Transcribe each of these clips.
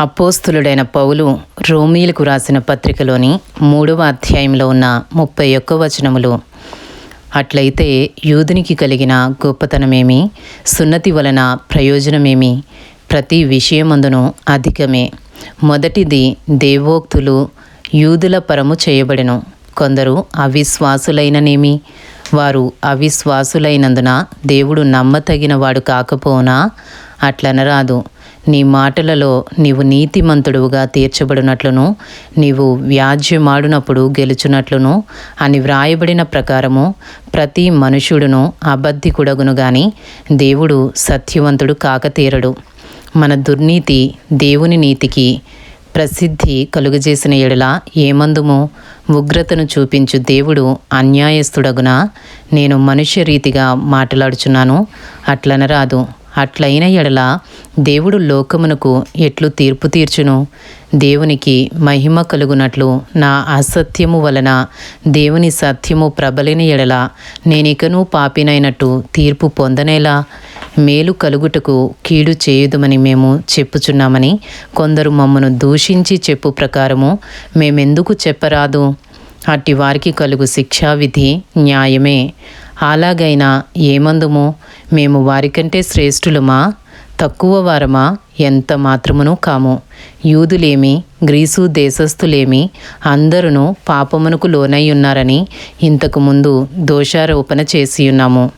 అపోస్తులుడైన పౌలు రోమీలకు రాసిన పత్రికలోని మూడవ అధ్యాయంలో ఉన్న ముప్పై ఒక్క వచనములు. అట్లయితే యూదునికి కలిగిన గొప్పతనమేమి? సున్నతి వలన ప్రయోజనమేమి? ప్రతి విషయమందును అధికమే. మొదటిది దేవోక్తులు యూదుల పరము చేయబడెను. కొందరు అవిశ్వాసులైననేమి? వారు అవిశ్వాసులైనందున దేవుడు నమ్మతగినవాడు కాకపోనా అట్లనరాదు. నీ మాటలలో నీవు నీతిమంతుడుగా తీర్చబడినట్లును నీవు వ్యాజ్యమాడునప్పుడు గెలుచునట్లును అని వ్రాయబడిన ప్రకారము ప్రతి మనుషుడును అబద్ధికుడగును గాని దేవుడు సత్యవంతుడు కాకతీరడు మన దుర్నీతి దేవుని నీతికి ప్రసిద్ధి కలుగజేసిన ఎడల ఏమందుము? ఉగ్రతను చూపించు దేవుడు అన్యాయస్తుడగునా నేను మనుష్య రీతిగా మాట్లాడుచున్నాను అట్లనరాదు. అట్లైన ఎడల దేవుడు లోకమునకు ఎట్లు తీర్పు తీర్చును? దేవునికి మహిమ కలుగునట్లు నా అసత్యము వలన దేవుని సత్యము ప్రబలిన ఎడల నేనికను పాపినైనట్టు తీర్పు పొందనేలా? మేలు కలుగుటకు కీడు చేయుదుమని మేము చెప్పుచున్నామని కొందరు మమ్మను దూషించి చెప్పు ప్రకారము మేమెందుకు చెప్పరాదు? అట్టి వారికి కలుగు శిక్షావిధి న్యాయమే. అలాగైనా ఏమందుము? మేము వారికంటే శ్రేష్ఠులమా? తక్కువ వారమా? ఎంత మాత్రమును కాము. యూదులేమి గ్రీసు దేశస్థులేమి అందరూ పాపమునకు లోనై ఉన్నారని ఇంతకు ముందు దోషారోపణ చేసి ఉన్నాము.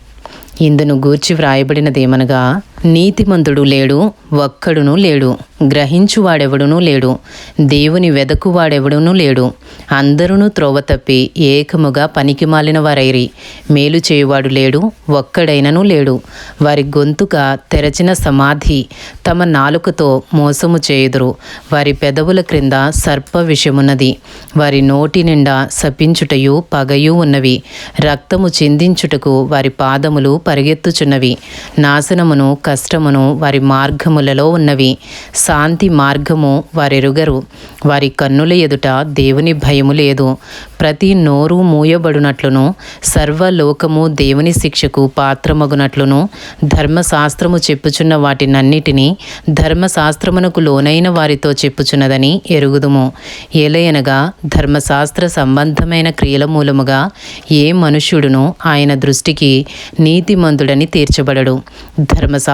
ఇందును గూర్చి వ్రాయబడినదేమనగా నీతిమంతుడు లేడు ఒక్కడును లేడు గ్రహించువాడెవడునూ లేడు దేవుని వెదకువాడెవడునూ లేడు. అందరూ త్రోవ తప్పి ఏకముగా పనికి మాలిన వారైరి మేలు చేయువాడు లేడు ఒక్కడైనను లేడు. వారి గొంతుక తెరచిన సమాధి తమ నాలుకతో మోసము చేయుదురు. వారి పెదవుల క్రింద సర్ప విషమున్నది వారి నోటి నిండా శపించుటయు పగయు ఉన్నవి. రక్తము చిందించుటకు వారి పాదములు పరిగెత్తుచున్నవి. నాశనమును కష్టమును వారి మార్గములలో ఉన్నవి. శాంతి మార్గము వారెరుగరు. వారి కన్నుల ఎదుట దేవుని భయము లేదు. ప్రతి నోరు మూయబడునట్లును సర్వలోకము దేవుని శిక్షకు పాత్రమగునట్లును ధర్మశాస్త్రము చెప్పుచున్న వాటినన్నిటినీ ధర్మశాస్త్రమునకు లోనైన వారితో చెప్పుచున్నదని ఎరుగుదుము. ఏలయనగా ధర్మశాస్త్ర సంబంధమైన క్రియల మూలముగా ఏ మనుష్యుడును ఆయన దృష్టికి నీతిమంతుడని తీర్చబడడు.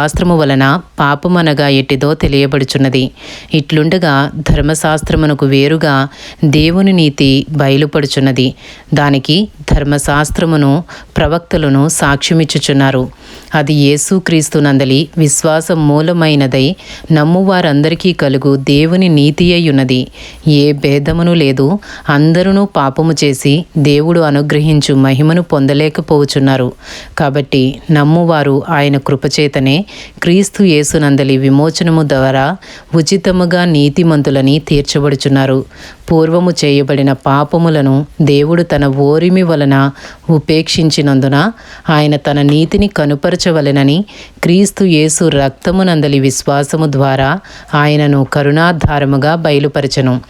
ధర్మశాస్త్రము వలన పాపమనగా ఎట్టిదో తెలియబడుచున్నది. ఇట్లుండగా ధర్మశాస్త్రమునకు వేరుగా దేవుని నీతి బయలుపడుచున్నది. దానికి ధర్మశాస్త్రమును ప్రవక్తలను సాక్ష్యమిచ్చుచున్నారు. అది యేసుక్రీస్తునందలి విశ్వాసం మూలమైనదై నమ్మువారందరికీ కలుగు దేవుని నీతి అయ్యున్నది ఏ భేదమును లేదు అందరూ పాపము చేసి దేవుడు అనుగ్రహించు మహిమను పొందలేకపోవచ్చున్నారు. కాబట్టి నమ్మువారు ఆయన కృపచేతనే క్రీస్తు యేసునందలి విమోచనము ద్వారా ఉచితముగా నీతిమంతులని తీర్చబడుచున్నారు. పూర్వము చేయబడిన పాపములను దేవుడు తన ఓరిమి వలన ఉపేక్షించినందున ఆయన తన నీతిని కనుపరచవలెనని క్రీస్తు యేసు రక్తమునందలి విశ్వాసము ద్వారా ఆయనను కరుణాధారముగా బయలుపరచను.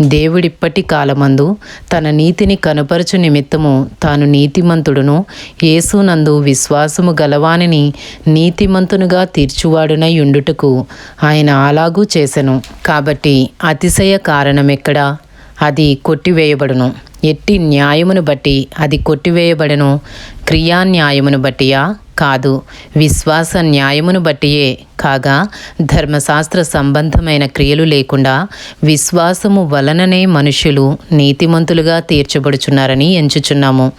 దేవుడిప్పటి కాలమందు తన నీతిని కనుపరచు నిమిత్తము తాను నీతిమంతుడును యేసునందు విశ్వాసము గలవానిని నీతిమంతునుగా తీర్చువాడునై ఉండుటకు ఆయన అలాగూ చేసెను. కాబట్టి అతిశయ కారణమెక్కడా? అది కొట్టివేయబడును. ఎట్టి న్యాయమును బట్టి అది కొట్టివేయబడను. క్రియా న్యాయమును బట్టియా? కాదు. విశ్వాస న్యాయమును బట్టియే. కాగా ధర్మశాస్త్ర సంబంధమైన క్రియలు లేకుండా విశ్వాసము వలననే మనుషులు నీతిమంతులుగా తీర్చబడుచున్నారని ఎంచుచున్నాము.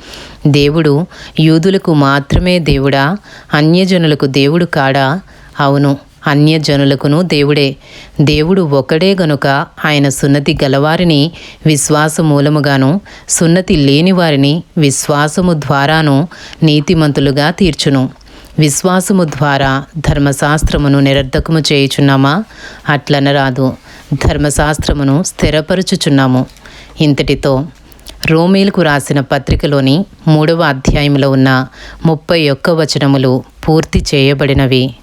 దేవుడు యూదులకు మాత్రమే దేవుడా? అన్యజనులకు దేవుడు కాడా? అవును. అన్యజనులకును దేవుడే. దేవుడు ఒకడే గనుక ఆయన సున్నతి గలవారిని విశ్వాస మూలముగాను సున్నతి లేని వారిని విశ్వాసము ద్వారాను నీతిమంతులుగా తీర్చును. విశ్వాసము ద్వారా ధర్మశాస్త్రమును నిరర్ధకము చేయుచున్నామా? అట్లనరాదు. ధర్మశాస్త్రమును స్థిరపరుచుచున్నాము. ఇంతటితో రోమేలకు రాసిన పత్రికలోని మూడవ అధ్యాయంలో ఉన్న ముప్పై ఒక్క వచనములు పూర్తి చేయబడినవి.